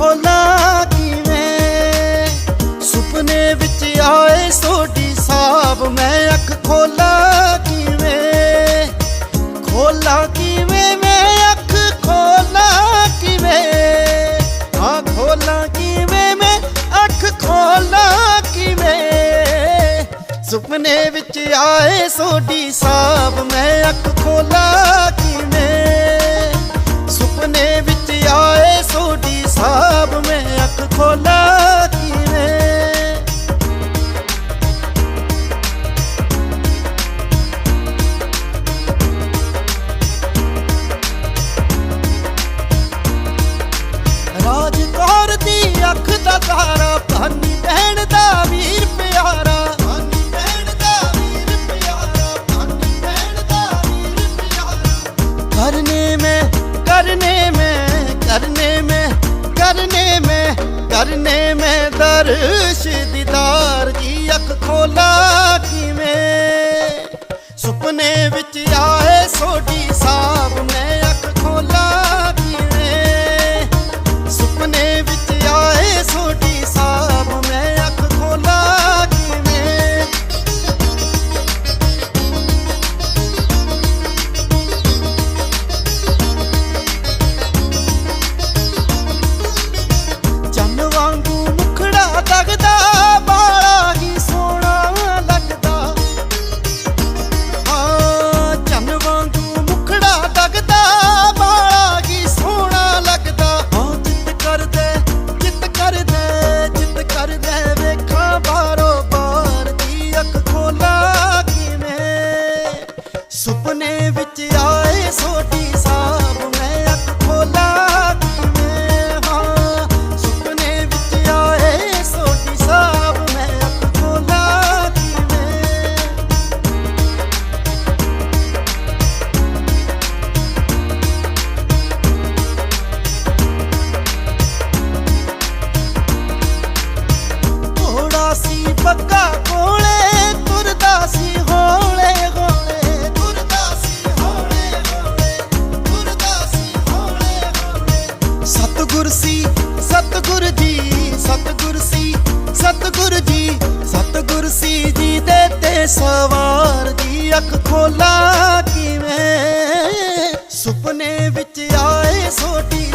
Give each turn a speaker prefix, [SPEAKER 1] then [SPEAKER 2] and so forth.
[SPEAKER 1] ਸਾਬ ਕਿਵੇਂ? ਸੁਪਨੇ ਵਿੱਚ ਆਏ ਸੋਡੀ ਸਾਬ, ਮੈਂ ਅੱਖ ਖੋਲਾ ਕਿਵੇਂ? ਖੋਲਾਂ ਕਿਵੇਂ? ਮੈਂ ਅੱਖ ਖੋਲਾਂ ਕਿਵੇਂ? ਹਾਂ ਖੋਲਾਂ ਕਿਵੇਂ? ਮੈਂ ਅੱਖ ਖੋਲਾਂ ਕਿਵੇਂ? ਸੁਪਨੇ ਵਿੱਚ ਆਏ ਸੋਡੀ ਸਾਬ, ਮੈਂ ਅੱਖ ਖੋਲਾਂ ਕਿਵੇਂ? ਸੁਪਨੇ ਵਿੱਚ ਆਏ ਤਾਰਾ ਭਾਨੀ ਭੈਣ ਦਾ ਵੀਰ ਪਿਆਰਾ ਭਾਨੀ ਭੈਣ ਦਾ ਵੀਰ ਪਿਆਰਾ। ਭਾਨੀ ਭੈਣ ਦਾ ਵੀਰ ਪਿਆਰਾ ਕਰਨੇ ਮੈਂ ਕਰਨੇ ਮੈਂ ਕਰਨੇ ਮੈਂ ਕਰਨੇ ਮੈਂ ਕਰਨੇ ਮੈਂ ਦਰਸ਼ ਦੀਦਾਰ ਦੀ ਅੱਖ ਖੋਲਾ ਕਿਵੇਂ ਸਤਿਗੁਰ ਸੀ, ਸਤਿਗੁਰ ਜੀ, ਸਤਿਗੁਰ ਸੀ, ਸਤਿਗੁਰ ਜੀ, ਸਤਿਗੁਰ ਸੀ ਜੀ ਦੇ ਤੇ ਸਵਾਰ ਜੀ ਅੱਖ ਖੋਲਾ ਕਿਵੇਂ? ਸੁਪਨੇ ਵਿੱਚ ਆਏ ਸੋਟੀ